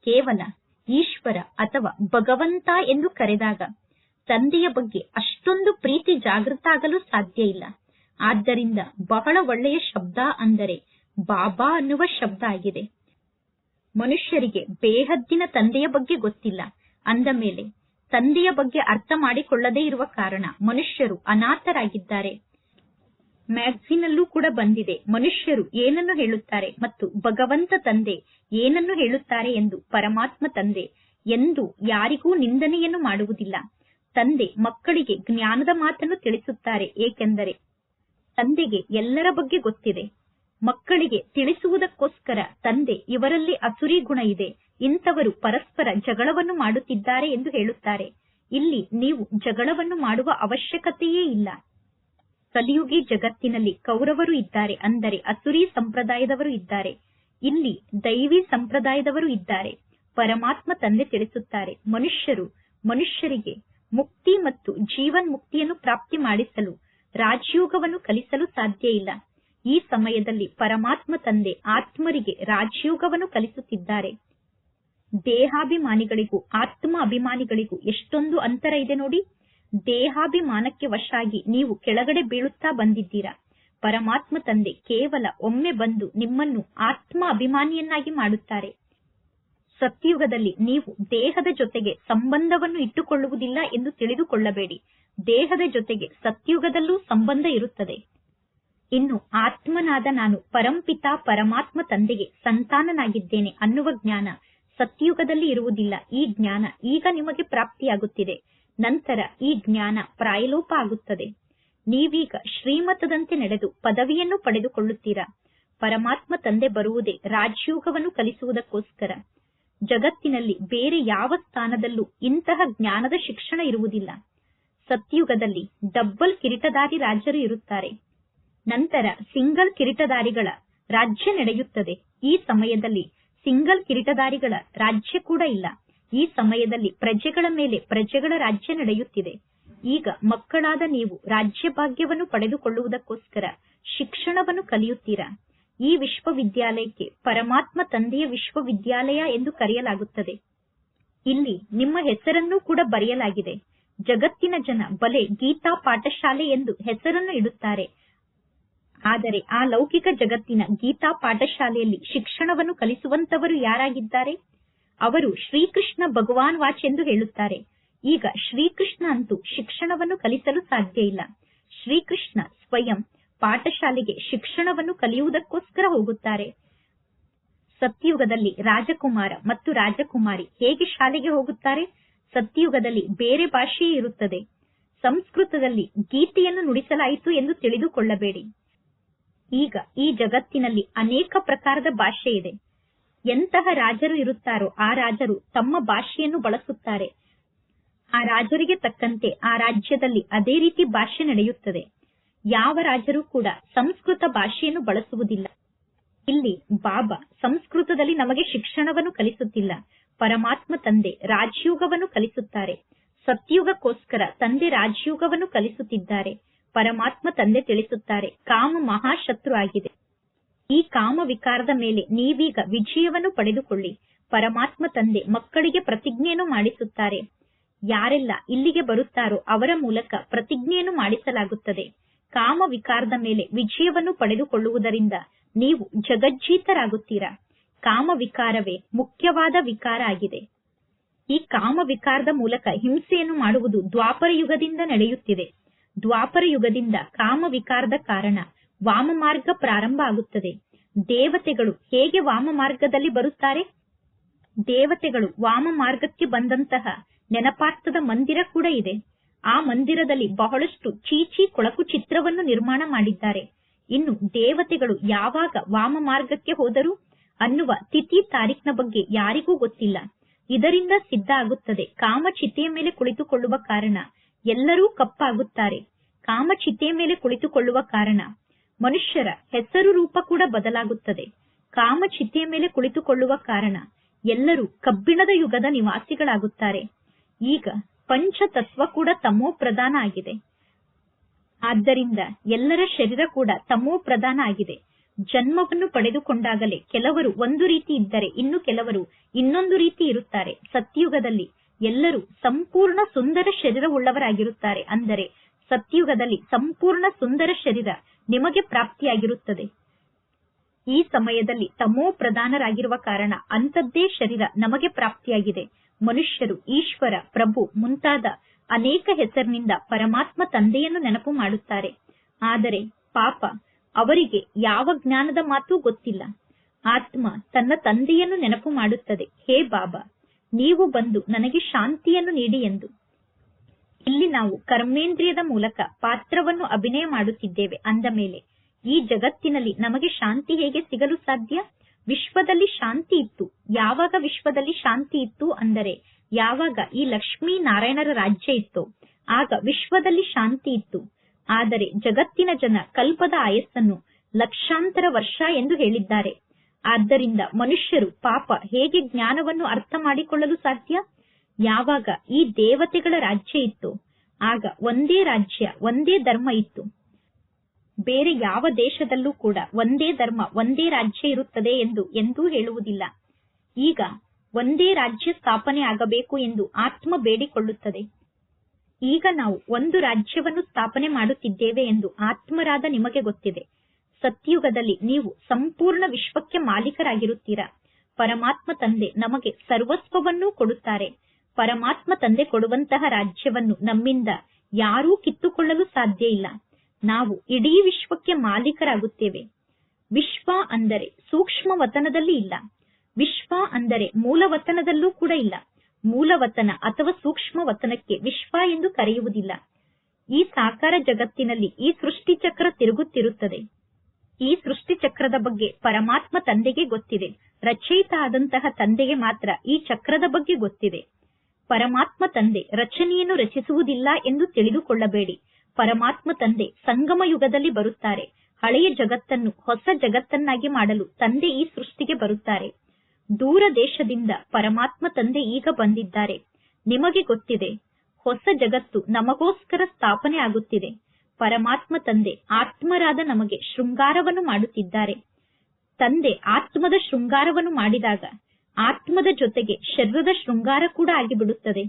ಕೇವಲ ಈಶ್ವರ ಅಥವಾ ಭಗವಂತ ಎಂದು ಕರೆದಾಗ ತಂದೆಯ ಬಗ್ಗೆ ಅಷ್ಟೊಂದು ಪ್ರೀತಿ ಜಾಗೃತ ಆಗಲು ಸಾಧ್ಯ ಇಲ್ಲ. ಆದ್ದರಿಂದ ಬಹಳ ಒಳ್ಳೆಯ ಶಬ್ದ ಅಂದರೆ ಬಾಬಾ ಅನ್ನುವ ಶಬ್ದ ಆಗಿದೆ. ಮನುಷ್ಯರಿಗೆ ಬೇಹದ್ದಿನ ತಂದೆಯ ಬಗ್ಗೆ ಗೊತ್ತಿಲ್ಲ. ಅಂದ ಮೇಲೆ ತಂದೆಯ ಬಗ್ಗೆ ಅರ್ಥ ಮಾಡಿಕೊಳ್ಳದೇ ಇರುವ ಕಾರಣ ಮನುಷ್ಯರು ಅನಾಥರಾಗಿದ್ದಾರೆ. ಮ್ಯಾಗ್ಝಿನಲ್ಲೂ ಕೂಡ ಬಂದಿದೆ. ಮನುಷ್ಯರು ಏನನ್ನು ಹೇಳುತ್ತಾರೆ ಮತ್ತು ಭಗವಂತ ತಂದೆ ಏನನ್ನು ಹೇಳುತ್ತಾರೆ ಎಂದು ಪರಮಾತ್ಮ ತಂದೆ ಎಂದು ಯಾರಿಗೂ ನಿಂದನೆಯನ್ನು ಮಾಡುವುದಿಲ್ಲ. ತಂದೆ ಮಕ್ಕಳಿಗೆ ಜ್ಞಾನದ ಮಾತನ್ನು ತಿಳಿಸುತ್ತಾರೆ, ಏಕೆಂದರೆ ತಂದೆಗೆ ಎಲ್ಲರ ಬಗ್ಗೆ ಗೊತ್ತಿದೆ. ಮಕ್ಕಳಿಗೆ ತಿಳಿಸುವುದಕ್ಕೋಸ್ಕರ ತಂದೆ ಇವರಲ್ಲಿ ಅಸುರಿ ಗುಣ ಇದೆ. ಇಂಥವರು ಪರಸ್ಪರ ಜಗಳವನ್ನು ಮಾಡುತ್ತಿದ್ದಾರೆ ಎಂದು ಹೇಳುತ್ತಾರೆ. ಇಲ್ಲಿ ನೀವು ಜಗಳವನ್ನು ಮಾಡುವ ಅವಶ್ಯಕತೆಯೇ ಇಲ್ಲ. ಕಲಿಯುಗಿ ಜಗತ್ತಿನಲ್ಲಿ ಕೌರವರು ಇದ್ದಾರೆ ಅಂದರೆ ಅಸುರಿ ಸಂಪ್ರದಾಯದವರು ಇದ್ದಾರೆ. ಇಲ್ಲಿ ದೈವಿ ಸಂಪ್ರದಾಯದವರು ಇದ್ದಾರೆ. ಪರಮಾತ್ಮ ತಂದೆ ತಿಳಿಸುತ್ತಾರೆ, ಮನುಷ್ಯರು ಮನುಷ್ಯರಿಗೆ ಮುಕ್ತಿ ಮತ್ತು ಜೀವನ್ ಮುಕ್ತಿಯನ್ನು ಪ್ರಾಪ್ತಿ ಮಾಡಿಸಲು, ರಾಜಯೋಗವನ್ನು ಕಲಿಸಲು ಸಾಧ್ಯ ಇಲ್ಲ. ಈ ಸಮಯದಲ್ಲಿ ಪರಮಾತ್ಮ ತಂದೆ ಆತ್ಮರಿಗೆ ರಾಜಯೋಗವನ್ನು ಕಲಿಸುತ್ತಿದ್ದಾರೆ. ದೇಹಾಭಿಮಾನಿಗಳಿಗೂ ಆತ್ಮ ಅಭಿಮಾನಿಗಳಿಗೂ ಎಷ್ಟೊಂದು ಅಂತರ ಇದೆ ನೋಡಿ. ದೇಹಾಭಿಮಾನಕ್ಕೆ ವಶಾಗಿ ನೀವು ಕೆಳಗಡೆ ಬೀಳುತ್ತಾ ಬಂದಿದ್ದೀರಾ? ಪರಮಾತ್ಮ ತಂದೆ ಕೇವಲ ಒಮ್ಮೆ ಬಂದು ನಿಮ್ಮನ್ನು ಆತ್ಮ ಅಭಿಮಾನಿಯನ್ನಾಗಿ ಮಾಡುತ್ತಾರೆ. ಸತ್ಯುಗದಲ್ಲಿ ನೀವು ದೇಹದ ಜೊತೆಗೆ ಸಂಬಂಧವನ್ನು ಇಟ್ಟುಕೊಳ್ಳುವುದಿಲ್ಲ ಎಂದು ತಿಳಿದುಕೊಳ್ಳಬೇಡಿ. ದೇಹದ ಜೊತೆಗೆ ಸತ್ಯುಗದಲ್ಲೂ ಸಂಬಂಧ ಇರುತ್ತದೆ. ಇನ್ನು ಆತ್ಮನಾದ ನಾನು ಪರಂಪಿತ ಪರಮಾತ್ಮ ತಂದೆಗೆ ಸಂತಾನನಾಗಿದ್ದೇನೆ ಅನ್ನುವ ಜ್ಞಾನ ಸತ್ಯುಗದಲ್ಲಿ ಇರುವುದಿಲ್ಲ. ಈ ಜ್ಞಾನ ಈಗ ನಿಮಗೆ ಪ್ರಾಪ್ತಿಯಾಗುತ್ತಿದೆ. ನಂತರ ಈ ಜ್ಞಾನ ಪ್ರಾಯಲೋಪ ಆಗುತ್ತದೆ ನೀವೀಗ ಶ್ರೀಮತದಂತೆ ನಡೆದು ಪದವಿಯನ್ನು ಪಡೆದುಕೊಳ್ಳುತ್ತೀರಾ. ಪರಮಾತ್ಮ ತಂದೆ ಬರುವುದೇ ರಾಜ್ಯೋಗವನ್ನು ಕಲಿಸುವುದಕ್ಕೋಸ್ಕರ. ಜಗತ್ತಿನಲ್ಲಿ ಬೇರೆ ಯಾವ ಸ್ಥಾನದಲ್ಲೂ ಇಂತಹ ಜ್ಞಾನದ ಶಿಕ್ಷಣ ಇರುವುದಿಲ್ಲ. ಸತ್ಯುಗದಲ್ಲಿ ಡಬ್ಬಲ್ ಕಿರೀಟದಾರಿ ರಾಜರು ಇರುತ್ತಾರೆ. ನಂತರ ಸಿಂಗಲ್ ಕಿರೀಟದಾರಿಗಳ ರಾಜ್ಯ ನಡೆಯುತ್ತದೆ. ಈ ಸಮಯದಲ್ಲಿ ಸಿಂಗಲ್ ಕಿರೀಟದಾರಿಗಳ ರಾಜ್ಯ ಕೂಡ ಇಲ್ಲ. ಈ ಸಮಯದಲ್ಲಿ ಪ್ರಜೆಗಳ ಮೇಲೆ ಪ್ರಜೆಗಳ ರಾಜ್ಯ ನಡೆಯುತ್ತಿದೆ. ಈಗ ಮಕ್ಕಳಾದ ನೀವು ರಾಜ್ಯ ಭಾಗ್ಯವನ್ನು ಪಡೆದುಕೊಳ್ಳುವುದಕ್ಕೋಸ್ಕರ ಶಿಕ್ಷಣವನ್ನು ಕಲಿಯುತ್ತೀರಾ? ಈ ವಿಶ್ವವಿದ್ಯಾಲಯಕ್ಕೆ ಪರಮಾತ್ಮ ತಂದೆಯ ವಿಶ್ವವಿದ್ಯಾಲಯ ಎಂದು ಕರೆಯಲಾಗುತ್ತದೆ. ಇಲ್ಲಿ ನಿಮ್ಮ ಹೆಸರನ್ನೂ ಕೂಡ ಬರೆಯಲಾಗಿದೆ. ಜಗತ್ತಿನ ಜನ ಬಲೆ ಗೀತಾ ಪಾಠಶಾಲೆ ಎಂದು ಹೆಸರನ್ನು ಇಡುತ್ತಾರೆ. ಆದರೆ ಆ ಲೌಕಿಕ ಜಗತ್ತಿನ ಗೀತಾ ಪಾಠಶಾಲೆಯಲ್ಲಿ ಶಿಕ್ಷಣವನ್ನು ಕಲಿಸುವಂತವರು ಯಾರಾಗಿದ್ದಾರೆ? ಅವರು ಶ್ರೀಕೃಷ್ಣ ಭಗವಾನ್ ವಾಚ್ ಎಂದು ಹೇಳುತ್ತಾರೆ. ಈಗ ಶ್ರೀಕೃಷ್ಣ ಅಂತೂ ಶಿಕ್ಷಣವನ್ನು ಕಲಿಸಲು ಸಾಧ್ಯ ಇಲ್ಲ. ಶ್ರೀಕೃಷ್ಣ ಸ್ವಯಂ ಪಾಠಶಾಲೆಗೆ ಶಿಕ್ಷಣವನ್ನು ಕಲಿಯುವುದಕ್ಕೋಸ್ಕರ ಹೋಗುತ್ತಾರೆ. ಸತ್ಯುಗದಲ್ಲಿ ರಾಜಕುಮಾರ ಮತ್ತು ರಾಜಕುಮಾರಿ ಹೇಗೆ ಶಾಲೆಗೆ ಹೋಗುತ್ತಾರೆ? ಸತ್ಯುಗದಲ್ಲಿ ಬೇರೆ ಭಾಷೆಯೇ ಇರುತ್ತದೆ. ಸಂಸ್ಕೃತದಲ್ಲಿ ಗೀತೆಯನ್ನು ನುಡಿಸಲಾಯಿತು ಎಂದು ತಿಳಿದುಕೊಳ್ಳಬೇಡಿ. ಈಗ ಈ ಜಗತ್ತಿನಲ್ಲಿ ಅನೇಕ ಪ್ರಕಾರದ ಭಾಷೆ ಇದೆ ಎಂತಹ ರಾಜರು ಇರುತ್ತಾರೋ ಆ ರಾಜರು ತಮ್ಮ ಭಾಷೆಯನ್ನು ಬಳಸುತ್ತಾರೆ. ಆ ರಾಜರಿಗೆ ತಕ್ಕಂತೆ ಆ ರಾಜ್ಯದಲ್ಲಿ ಅದೇ ರೀತಿ ಭಾಷೆ ನಡೆಯುತ್ತದೆ. ಯಾವ ರಾಜರು ಕೂಡ ಸಂಸ್ಕೃತ ಭಾಷೆಯನ್ನು ಬಳಸುವುದಿಲ್ಲ. ಇಲ್ಲಿ ಬಾಬಾ ಸಂಸ್ಕೃತದಲ್ಲಿ ನಮಗೆ ಶಿಕ್ಷಣವನ್ನು ಕಲಿಸುತ್ತಿಲ್ಲ. ಪರಮಾತ್ಮ ತಂದೆ ರಾಜಯೋಗವನ್ನು ಕಲಿಸುತ್ತಾರೆ. ಸತ್ಯುಗಕ್ಕೋಸ್ಕರ ತಂದೆ ರಾಜಯೋಗವನ್ನು ಕಲಿಸುತ್ತಿದ್ದಾರೆ. ಪರಮಾತ್ಮ ತಂದೆ ತಿಳಿಸುತ್ತಾರೆ. ಕಾಮ ಮಹಾಶತ್ರು ಆಗಿದೆ. ಈ ಕಾಮ ವಿಕಾರದ ಮೇಲೆ ನೀವೀಗ ವಿಜಯವನ್ನು ಪಡೆದುಕೊಳ್ಳಿ. ಪರಮಾತ್ಮ ತಂದೆ ಮಕ್ಕಳಿಗೆ ಪ್ರತಿಜ್ಞೆಯನ್ನು ಮಾಡಿಸುತ್ತಾರೆ. ಯಾರೆಲ್ಲ ಇಲ್ಲಿಗೆ ಬರುತ್ತಾರೋ ಅವರ ಮೂಲಕ ಪ್ರತಿಜ್ಞೆಯನ್ನು ಮಾಡಿಸಲಾಗುತ್ತದೆ. ಕಾಮ ವಿಕಾರದ ಮೇಲೆ ವಿಜಯವನ್ನು ಪಡೆದುಕೊಳ್ಳುವುದರಿಂದ ನೀವು ಜಗಜ್ಜೀತರಾಗುತ್ತೀರಾ? ಕಾಮ ವಿಕಾರವೇ ಮುಖ್ಯವಾದ ವಿಕಾರ ಆಗಿದೆ. ಈ ಕಾಮ ವಿಕಾರದ ಮೂಲಕ ಹಿಂಸೆಯನ್ನು ಮಾಡುವುದು ದ್ವಾಪರ ಯುಗದಿಂದ ನಡೆಯುತ್ತಿದೆ. ದ್ವಾಪರ ಯುಗದಿಂದ ಕಾಮ ವಿಕಾರದ ಕಾರಣ ವಾಮ ಮಾರ್ಗ ಪ್ರಾರಂಭ ಆಗುತ್ತದೆ. ದೇವತೆಗಳು ಹೇಗೆ ವಾಮ ಮಾರ್ಗದಲ್ಲಿ ಬರುತ್ತಾರೆ? ದೇವತೆಗಳು ವಾಮ ಮಾರ್ಗಕ್ಕೆ ಬಂದಂತಹ ನೆನಪಾರ್ಥದ ಮಂದಿರ ಕೂಡ ಇದೆ. ಆ ಮಂದಿರದಲ್ಲಿ ಬಹಳಷ್ಟು ಚೀಚಿ ಕೊಳಕು ಚಿತ್ರವನ್ನು ನಿರ್ಮಾಣ ಮಾಡಿದ್ದಾರೆ. ಇನ್ನು ದೇವತೆಗಳು ಯಾವಾಗ ವಾಮ ಮಾರ್ಗಕ್ಕೆ ಹೋದರು ಅನ್ನುವ ತಿಥಿ ತಾರೀಖಿನ ಬಗ್ಗೆ ಯಾರಿಗೂ ಗೊತ್ತಿಲ್ಲ. ಇದರಿಂದ ಸಿದ್ಧ ಆಗುತ್ತದೆ. ಕಾಮ ಚಿತೆಯ ಮೇಲೆ ಕುಳಿತುಕೊಳ್ಳುವ ಕಾರಣ ಎಲ್ಲರೂ ಕಪ್ಪಾಗುತ್ತಾರೆ. ಕಾಮ ಚಿತೆಯ ಮೇಲೆ ಕುಳಿತುಕೊಳ್ಳುವ ಕಾರಣ ಮನುಷ್ಯರ ಹೆಸರು ರೂಪ ಕೂಡ ಬದಲಾಗುತ್ತದೆ. ಕಾಮ ಚಿತೆಯ ಮೇಲೆ ಕುಳಿತುಕೊಳ್ಳುವ ಕಾರಣ ಎಲ್ಲರೂ ಕಬ್ಬಿಣದ ಯುಗದ ನಿವಾಸಿಗಳಾಗುತ್ತಾರೆ. ಈಗ ಪಂಚತತ್ವ ಕೂಡ ತಮ್ಮೋ ಪ್ರಧಾನ ಆಗಿದೆ. ಆದ್ದರಿಂದ ಎಲ್ಲರ ಶರೀರ ಕೂಡ ತಮ್ಮೋ ಪ್ರಧಾನ ಆಗಿದೆ. ಜನ್ಮವನ್ನು ಪಡೆದುಕೊಂಡಾಗಲೇ ಕೆಲವರು ಒಂದು ರೀತಿ ಇದ್ದರೆ ಇನ್ನು ಕೆಲವರು ಇನ್ನೊಂದು ರೀತಿ ಇರುತ್ತಾರೆ. ಸತ್ಯುಗದಲ್ಲಿ ಎಲ್ಲರೂ ಸಂಪೂರ್ಣ ಸುಂದರ ಶರೀರವುಳ್ಳವರಾಗಿರುತ್ತಾರೆ. ಅಂದರೆ ಸತ್ಯುಗದಲ್ಲಿ ಸಂಪೂರ್ಣ ಸುಂದರ ಶರೀರ ನಿಮಗೆ ಪ್ರಾಪ್ತಿಯಾಗಿರುತ್ತದೆ. ಈ ಸಮಯದಲ್ಲಿ ತಮೋ ಪ್ರಧಾನರಾಗಿರುವ ಕಾರಣ ಅಂತದ್ದೇ ಶರೀರ ನಮಗೆ ಪ್ರಾಪ್ತಿಯಾಗಿದೆ. ಮನುಷ್ಯರು, ಈಶ್ವರ, ಪ್ರಭು ಮುಂತಾದ ಅನೇಕ ಹೆಸರಿನಿಂದ ಪರಮಾತ್ಮ ತಂದೆಯನ್ನು ನೆನಪು ಮಾಡುತ್ತಾರೆ. ಆದರೆ ಪಾಪ, ಅವರಿಗೆ ಯಾವ ಜ್ಞಾನದ ಮಾತು ಗೊತ್ತಿಲ್ಲ. ಆತ್ಮ ತನ್ನ ತಂದೆಯನ್ನು ನೆನಪು ಮಾಡುತ್ತದೆ. ಹೇ ಬಾಬಾ, ನೀವು ಬಂದು ನನಗೆ ಶಾಂತಿಯನ್ನು ನೀಡಿ ಎಂದು. ಇಲ್ಲಿ ನಾವು ಕರ್ಮೇಂದ್ರಿಯದ ಮೂಲಕ ಪಾತ್ರವನ್ನು ಅಭಿನಯ ಮಾಡುತ್ತಿದ್ದೇವೆ ಅಂದ ಮೇಲೆ, ಈ ಜಗತ್ತಿನಲ್ಲಿ ನಮಗೆ ಶಾಂತಿ ಹೇಗೆ ಸಿಗಲು ಸಾಧ್ಯ? ವಿಶ್ವದಲ್ಲಿ ಶಾಂತಿ ಇತ್ತು. ಯಾವಾಗ ವಿಶ್ವದಲ್ಲಿ ಶಾಂತಿ ಇತ್ತು ಅಂದರೆ, ಯಾವಾಗ ಈ ಲಕ್ಷ್ಮೀ ನಾರಾಯಣರ ರಾಜ್ಯ ಇತ್ತು, ಆಗ ವಿಶ್ವದಲ್ಲಿ ಶಾಂತಿ ಇತ್ತು. ಆದರೆ ಜಗತ್ತಿನ ಜನ ಕಲ್ಪದ ಆಯಸ್ಸನ್ನು ಲಕ್ಷಾಂತರ ವರ್ಷ ಎಂದು ಹೇಳಿದ್ದಾರೆ. ಆದ್ದರಿಂದ ಮನುಷ್ಯರು ಪಾಪ ಹೇಗೆ ಜ್ಞಾನವನ್ನು ಅರ್ಥ ಮಾಡಿಕೊಳ್ಳಲು ಸಾಧ್ಯ? ಯಾವಾಗ ಈ ದೇವತೆಗಳ ರಾಜ್ಯ ಇತ್ತು, ಆಗ ಒಂದೇ ರಾಜ್ಯ, ಒಂದೇ ಧರ್ಮ ಇತ್ತು. ಬೇರೆ ಯಾವ ದೇಶದಲ್ಲೂ ಕೂಡ ಒಂದೇ ಧರ್ಮ, ಒಂದೇ ರಾಜ್ಯ ಇರುತ್ತದೆ ಎಂದು ಎಂದೂ ಹೇಳುವುದಿಲ್ಲ. ಈಗ ಒಂದೇ ರಾಜ್ಯ ಸ್ಥಾಪನೆ ಆಗಬೇಕು ಎಂದು ಆತ್ಮ ಬೇಡಿಕೊಳ್ಳುತ್ತದೆ. ಈಗ ನಾವು ಒಂದು ರಾಜ್ಯವನ್ನು ಸ್ಥಾಪನೆ ಮಾಡುತ್ತಿದ್ದೇವೆ ಎಂದು ಆತ್ಮರಾದ ನಿಮಗೆ ಗೊತ್ತಿದೆ. ಸತ್ಯುಗದಲ್ಲಿ ನೀವು ಸಂಪೂರ್ಣ ವಿಶ್ವಕ್ಕೆ ಮಾಲೀಕರಾಗಿರುತ್ತೀರಾ? ಪರಮಾತ್ಮ ತಂದೆ ನಮಗೆ ಸರ್ವಸ್ವವನ್ನೂ ಕೊಡುತ್ತಾರೆ. ಪರಮಾತ್ಮ ತಂದೆ ಕೊಡುವಂತಹ ರಾಜ್ಯವನ್ನು ನಮ್ಮಿಂದ ಯಾರೂ ಕಿತ್ತುಕೊಳ್ಳಲು ಸಾಧ್ಯ ಇಲ್ಲ. ನಾವು ಇಡೀ ವಿಶ್ವಕ್ಕೆ ಮಾಲೀಕರಾಗುತ್ತೇವೆ. ವಿಶ್ವ ಅಂದರೆ ಸೂಕ್ಷ್ಮ ವತನದಲ್ಲಿ ಇಲ್ಲ. ವಿಶ್ವ ಅಂದರೆ ಮೂಲ ವತನದಲ್ಲೂ ಕೂಡ ಇಲ್ಲ. ಮೂಲವತನ ಅಥವಾ ಸೂಕ್ಷ್ಮ ವತನಕ್ಕೆ ವಿಶ್ವ ಎಂದು ಕರೆಯುವುದಿಲ್ಲ. ಈ ಸಾಕಾರ ಜಗತ್ತಿನಲ್ಲಿ ಈ ಸೃಷ್ಟಿ ಚಕ್ರ ತಿರುಗುತ್ತಿರುತ್ತದೆ. ಈ ಸೃಷ್ಟಿ ಚಕ್ರದ ಬಗ್ಗೆ ಪರಮಾತ್ಮ ತಂದೆಗೆ ಗೊತ್ತಿದೆ. ರಚಯಿತ ಆದಂತಹ ತಂದೆಗೆ ಮಾತ್ರ ಈ ಚಕ್ರದ ಬಗ್ಗೆ ಗೊತ್ತಿದೆ. ಪರಮಾತ್ಮ ತಂದೆ ರಚನೆಯನ್ನು ರಚಿಸುವುದಿಲ್ಲ ಎಂದು ತಿಳಿದುಕೊಳ್ಳಬೇಡಿ. ಪರಮಾತ್ಮ ತಂದೆ ಸಂಗಮ ಯುಗದಲ್ಲಿ ಬರುತ್ತಾರೆ. ಹಳೆಯ ಜಗತ್ತನ್ನು, ಹೊಸ ಜಗತ್ತನ್ನಾಗಿ ಮಾಡಲು ತಂದೆ ಈ ಸೃಷ್ಟಿಗೆ ಬರುತ್ತಾರೆ. ದೂರ ದೇಶದಿಂದ ಪರಮಾತ್ಮ ತಂದೆ ಈಗ ಬಂದಿದ್ದಾರೆ. ನಿಮಗೆ ಗೊತ್ತಿದೆ, ಹೊಸ ಜಗತ್ತು ನಮಗೋಸ್ಕರ ಸ್ಥಾಪನೆ ಆಗುತ್ತಿದೆ. ಪರಮಾತ್ಮ ತಂದೆ ಆತ್ಮರಾದ ನಮಗೆ ಶೃಂಗಾರವನ್ನು ಮಾಡುತ್ತಿದ್ದಾರೆ. ತಂದೆ ಆತ್ಮದ ಶೃಂಗಾರವನ್ನು ಮಾಡಿದಾಗ ಆತ್ಮದ ಜೊತೆಗೆ ಶರೀರದ ಶೃಂಗಾರ ಕೂಡ ಆಗಿಬಿಡುತ್ತದೆ.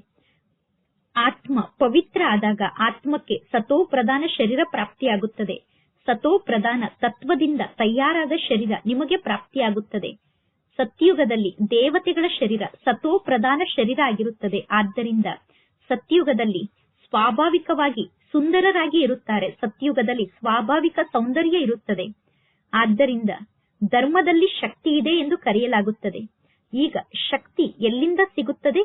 ಆತ್ಮ ಪವಿತ್ರ ಆದಾಗ ಆತ್ಮಕ್ಕೆ ಸತೋ ಪ್ರಧಾನ ಶರೀರ ಪ್ರಾಪ್ತಿಯಾಗುತ್ತದೆ. ಸತೋ ಪ್ರಧಾನ ತತ್ವದಿಂದ ತಯಾರಾದ ಶರೀರ ನಿಮಗೆ ಪ್ರಾಪ್ತಿಯಾಗುತ್ತದೆ. ಸತ್ಯುಗದಲ್ಲಿ ದೇವತೆಗಳ ಶರೀರ ಸತೋ ಪ್ರಧಾನ ಶರೀರ ಆಗಿರುತ್ತದೆ. ಆದ್ದರಿಂದ ಸತ್ಯುಗದಲ್ಲಿ ಸ್ವಾಭಾವಿಕವಾಗಿ ಸುಂದರರಾಗಿ ಇರುತ್ತಾರೆ. ಸತ್ಯುಗದಲ್ಲಿ ಸ್ವಾಭಾವಿಕ ಸೌಂದರ್ಯ ಇರುತ್ತದೆ. ಆದ್ದರಿಂದ ಧರ್ಮದಲ್ಲಿ ಶಕ್ತಿ ಇದೆ ಎಂದು ಕರೆಯಲಾಗುತ್ತದೆ. ಈಗ ಶಕ್ತಿ ಎಲ್ಲಿಂದ ಸಿಗುತ್ತದೆ?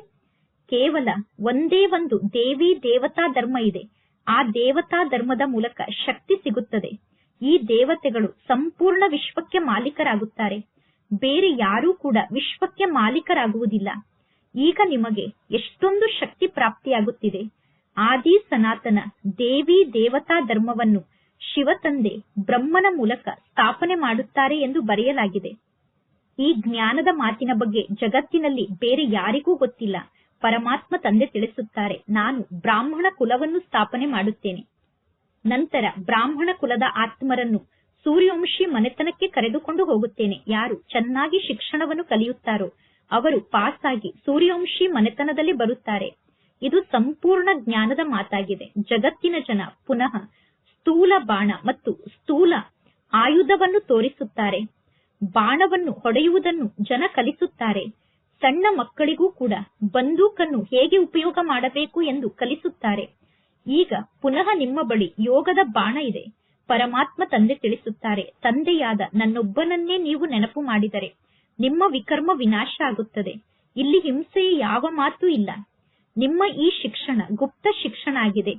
ಕೇವಲ ಒಂದೇ ಒಂದು ದೇವಿ ದೇವತಾ ಧರ್ಮ ಇದೆ. ಆ ದೇವತಾ ಧರ್ಮದ ಮೂಲಕ ಶಕ್ತಿ ಸಿಗುತ್ತದೆ. ಈ ದೇವತೆಗಳು ಸಂಪೂರ್ಣ ವಿಶ್ವಕ್ಕೆ ಮಾಲೀಕರಾಗುತ್ತಾರೆ. ಬೇರೆ ಯಾರೂ ಕೂಡ ವಿಶ್ವಕ್ಕೆ ಮಾಲೀಕರಾಗುವುದಿಲ್ಲ. ಈಗ ನಿಮಗೆ ಎಷ್ಟೊಂದು ಶಕ್ತಿ ಪ್ರಾಪ್ತಿಯಾಗುತ್ತಿದೆ. ಆದಿ ಸನಾತನ ದೇವಿ ದೇವತಾ ಧರ್ಮವನ್ನು ಶಿವತಂದೆ ಬ್ರಹ್ಮನ ಮೂಲಕ ಸ್ಥಾಪನೆ ಮಾಡುತ್ತಾರೆ ಎಂದು ಬರೆಯಲಾಗಿದೆ. ಈ ಜ್ಞಾನದ ಮಾತಿನ ಬಗ್ಗೆ ಜಗತ್ತಿನಲ್ಲಿ ಬೇರೆ ಯಾರಿಗೂ ಗೊತ್ತಿಲ್ಲ. ಪರಮಾತ್ಮ ತಂದೆ ತಿಳಿಸುತ್ತಾರೆ, ನಾನು ಬ್ರಾಹ್ಮಣ ಕುಲವನ್ನು ಸ್ಥಾಪನೆ ಮಾಡುತ್ತೇನೆ. ನಂತರ ಬ್ರಾಹ್ಮಣ ಕುಲದ ಆತ್ಮರನ್ನು ಸೂರ್ಯವಂಶಿ ಮನೆತನಕ್ಕೆ ಕರೆದುಕೊಂಡು ಹೋಗುತ್ತೇನೆ. ಯಾರು ಚೆನ್ನಾಗಿ ಶಿಕ್ಷಣವನ್ನು ಕಲಿಯುತ್ತಾರೋ, ಅವರು ಪಾಸ್ ಆಗಿ ಸೂರ್ಯವಂಶಿ ಮನೆತನದಲ್ಲಿ ಬರುತ್ತಾರೆ. ಇದು ಸಂಪೂರ್ಣ ಜ್ಞಾನದ ಮಾತಾಗಿದೆ. ಜಗತ್ತಿನ ಜನ ಪುನಃ ಸ್ಥೂಲ ಬಾಣ ಮತ್ತು ಸ್ಥೂಲ ಆಯುಧವನ್ನು ತೋರಿಸುತ್ತಾರೆ. ಬಾಣವನ್ನು ಹೊಡೆಯುವುದನ್ನು ಜನ ಕಲಿಸುತ್ತಾರೆ. ಸಣ್ಣ ಮಕ್ಕಳಿಗೂ ಕೂಡ ಬಂದೂಕನ್ನು ಹೇಗೆ ಉಪಯೋಗ ಮಾಡಬೇಕು ಎಂದು ಕಲಿಸುತ್ತಾರೆ. ಈಗ ಪುನಃ ನಿಮ್ಮ ಬಳಿ ಯೋಗದ ಬಾಣ ಇದೆ. ಪರಮಾತ್ಮ ತಂದೆ ತಿಳಿಸುತ್ತಾರೆ, ತಂದೆಯಾದ ನನ್ನೊಬ್ಬನನ್ನೇ ನೀವು ನೆನಪು ಮಾಡಿದರೆ ನಿಮ್ಮ ವಿಕರ್ಮ ವಿನಾಶ ಆಗುತ್ತದೆ. ಇಲ್ಲಿ ಹಿಂಸೆಯ ಯಾವ ಮಾತು ಇಲ್ಲ. ನಿಮ್ಮ ಈ ಶಿಕ್ಷಣ ಗುಪ್ತ ಶಿಕ್ಷಣ ಆಗಿದೆ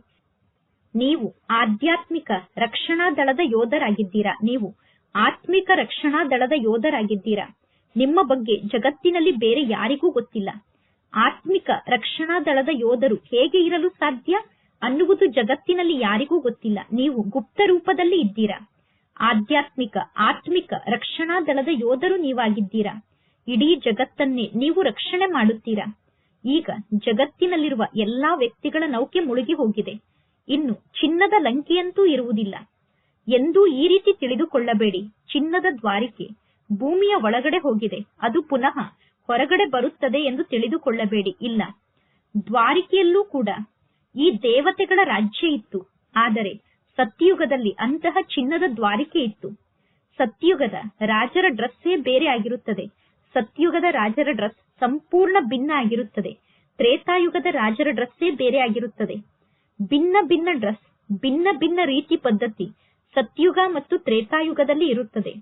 ನೀವು ಆಧ್ಯಾತ್ಮಿಕ ರಕ್ಷಣಾ ದಳದ ಯೋಧರಾಗಿದ್ದೀರಾ. ನೀವು ಆತ್ಮಿಕ ರಕ್ಷಣಾ ದಳದ ಯೋಧರಾಗಿದ್ದೀರಾ? ನಿಮ್ಮ ಬಗ್ಗೆ ಜಗತ್ತಿನಲ್ಲಿ ಬೇರೆ ಯಾರಿಗೂ ಗೊತ್ತಿಲ್ಲ. ಆತ್ಮಿಕ ರಕ್ಷಣಾ ದಳದ ಯೋಧರು ಹೇಗೆ ಇರಲು ಸಾಧ್ಯ? ಅನ್ನುವುದು ಜಗತ್ತಿನಲ್ಲಿ ಯಾರಿಗೂ ಗೊತ್ತಿಲ್ಲ. ನೀವು ಗುಪ್ತ ರೂಪದಲ್ಲಿ ಇದ್ದೀರಾ? ಆಧ್ಯಾತ್ಮಿಕ, ಆತ್ಮಿಕ ರಕ್ಷಣಾ ದಳದ ಯೋಧರು ನೀವಾಗಿದ್ದೀರಾ? ಇಡೀ ಜಗತ್ತನ್ನೇ ನೀವು ರಕ್ಷಣೆ ಮಾಡುತ್ತೀರಾ? ಈಗ ಜಗತ್ತಿನಲ್ಲಿರುವ ಎಲ್ಲಾ ವ್ಯಕ್ತಿಗಳ ನೌಕೆ ಮುಳುಗಿ ಹೋಗಿದೆ. ಇನ್ನು ಚಿನ್ನದ ಲಂಕೆಯಂತೂ ಇರುವುದಿಲ್ಲ. ಎಂದೂ ಈ ರೀತಿ ತಿಳಿದುಕೊಳ್ಳಬೇಡಿ. ಚಿನ್ನದ ದ್ವಾರಿಕೆ. ಭೂಮಿಯ ಒಳಗಡೆ ಹೋಗಿದೆ. ಅದು ಪುನಃ ಹೊರಗಡೆ ಬರುತ್ತದೆ ಎಂದು ತಿಳಿದುಕೊಳ್ಳಬೇಡಿ. ಇಲ್ಲ. ದ್ವಾರಿಕೆಯಲ್ಲೂ ಕೂಡ ಈ ದೇವತೆಗಳ ರಾಜ್ಯ ಇತ್ತು. ಆದರೆ ಸತ್ಯಯುಗದಲ್ಲಿ ಅಂತಹ ಚಿನ್ನದ ದ್ವಾರಿಕೆ ಇತ್ತು. ಸತ್ಯುಗದ ರಾಜರ ಡ್ರೆಸ್ಸೇ ಬೇರೆ ಆಗಿರುತ್ತದೆ. ಸತ್ಯುಗದ ರಾಜರ ಡ್ರೆಸ್ ಸಂಪೂರ್ಣ ಭಿನ್ನ ಆಗಿರುತ್ತದೆ. ತ್ರೇತಾಯುಗದ ರಾಜರ ಡ್ರೆಸ್ಸೇ ಬೇರೆ ಆಗಿರುತ್ತದೆ. ಭಿನ್ನ ಭಿನ್ನ ಡ್ರೆಸ್, ಭಿನ್ನ ಭಿನ್ನ ರೀತಿ ಪದ್ಧತಿ ಸತ್ಯುಗ ಮತ್ತು ತ್ರೇತಾಯುಗದಲ್ಲಿ ಇರುತ್ತದೆ.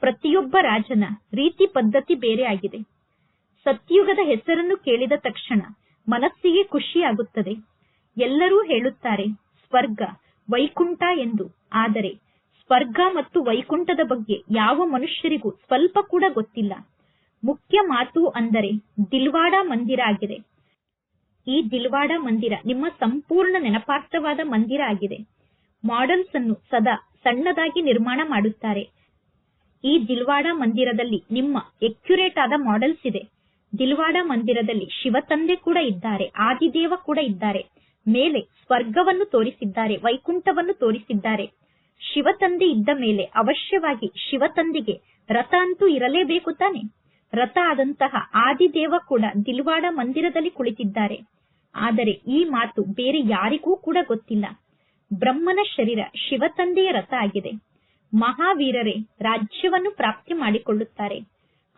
ಪ್ರತಿಯೊಬ್ಬ ರಾಜನ ರೀತಿ ಪದ್ಧತಿ ಬೇರೆ ಆಗಿದೆ. ಸತ್ಯುಗದ ಹೆಸರನ್ನು ಕೇಳಿದ ತಕ್ಷಣ ಮನಸ್ಸಿಗೆ ಖುಷಿಯಾಗುತ್ತದೆ. ಎಲ್ಲರೂ ಹೇಳುತ್ತಾರೆ ಸ್ವರ್ಗ ವೈಕುಂಠ ಎಂದು. ಆದರೆ ಸ್ವರ್ಗ ಮತ್ತು ವೈಕುಂಠದ ಬಗ್ಗೆ ಯಾವ ಮನುಷ್ಯರಿಗೂ ಸ್ವಲ್ಪ ಕೂಡ ಗೊತ್ತಿಲ್ಲ. ಮುಖ್ಯ ಮಾತು ಅಂದರೆ ದಿಲ್ವಾಡ ಮಂದಿರ ಆಗಿದೆ. ಈ ದಿಲ್ವಾಡ ಮಂದಿರ ನಿಮ್ಮ ಸಂಪೂರ್ಣ ನೆನಪಾರ್ಥವಾದ ಮಂದಿರ ಆಗಿದೆ. ಮಾಡೆಲ್ಸ್ ಅನ್ನು ಸದಾ ಸಣ್ಣದಾಗಿ ನಿರ್ಮಾಣ ಮಾಡುತ್ತಾರೆ. ಈ ದಿಲ್ವಾಡ ಮಂದಿರದಲ್ಲಿ ನಿಮ್ಮ ಎಕ್ಯುರೇಟ್ ಆದ ಮಾಡೆಲ್ಸ್ ಇದೆ. ದಿಲ್ವಾಡ ಮಂದಿರದಲ್ಲಿ ಶಿವತಂದೆ ಕೂಡ ಇದ್ದಾರೆ, ಆದಿದೇವ ಕೂಡ ಇದ್ದಾರೆ. ಮೇಲೆ ಸ್ವರ್ಗವನ್ನು ತೋರಿಸಿದ್ದಾರೆ, ವೈಕುಂಠವನ್ನು ತೋರಿಸಿದ್ದಾರೆ. ಶಿವತಂದೆ ಇದ್ದ ಮೇಲೆ ಅವಶ್ಯವಾಗಿ ಶಿವತಂದೆಗೆ ರಥ ಅಂತೂ ಇರಲೇಬೇಕು ತಾನೆ? ರಥ ಆದಂತಹ ಆದಿದೇವ ಕೂಡ ದಿಲ್ವಾಡ ಮಂದಿರದಲ್ಲಿ ಕುಳಿತಿದ್ದಾರೆ. ಆದರೆ ಈ ಮಾತು ಬೇರೆ ಯಾರಿಗೂ ಕೂಡ ಗೊತ್ತಿಲ್ಲ. ಬ್ರಹ್ಮನ ಶರೀರ ಶಿವತಂದೆಯ ರಥ ಆಗಿದೆ. ಮಹಾವೀರರೇ, ರಾಜ್ಯವನ್ನು ಪ್ರಾಪ್ತಿ ಮಾಡಿಕೊಳ್ಳುತ್ತಾರೆ.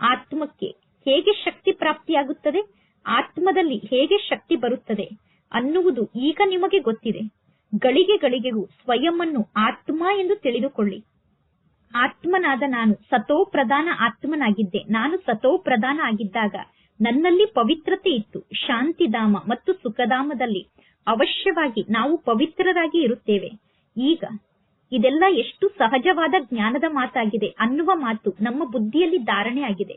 ಆತ್ಮಕ್ಕೆ ಹೇಗೆ ಶಕ್ತಿ ಪ್ರಾಪ್ತಿಯಾಗುತ್ತದೆ? ಆತ್ಮದಲ್ಲಿ ಹೇಗೆ ಶಕ್ತಿ ಬರುತ್ತದೆ? ಅನ್ನುವುದು ಈಗ ನಿಮಗೆ ಗೊತ್ತಿದೆ. ಗಳಿಗೆ ಗಳಿಗೆಗೂ ಆತ್ಮ ಎಂದು ತಿಳಿದುಕೊಳ್ಳಿ. ಆತ್ಮನಾದ ನಾನು ಸತೋ ಪ್ರಧಾನ ಆತ್ಮನಾಗಿದ್ದೆ. ನಾನು ಸತೋ ಪ್ರಧಾನ ಆಗಿದ್ದಾಗ ನನ್ನಲ್ಲಿ ಪವಿತ್ರತೆ ಇತ್ತು. ಶಾಂತಿಧಾಮ ಮತ್ತು ಸುಖಧಾಮದಲ್ಲಿ ಅವಶ್ಯವಾಗಿ ನಾವು ಪವಿತ್ರರಾಗಿ ಇರುತ್ತೇವೆ. ಈಗ, ಇದೆಲ್ಲ ಎಷ್ಟು ಸಹಜವಾದ ಜ್ಞಾನದ ಮಾತಾಗಿದೆ ಅನ್ನುವ ಮಾತು ನಮ್ಮ ಬುದ್ಧಿಯಲ್ಲಿ ಧಾರಣೆ ಆಗಿದೆ.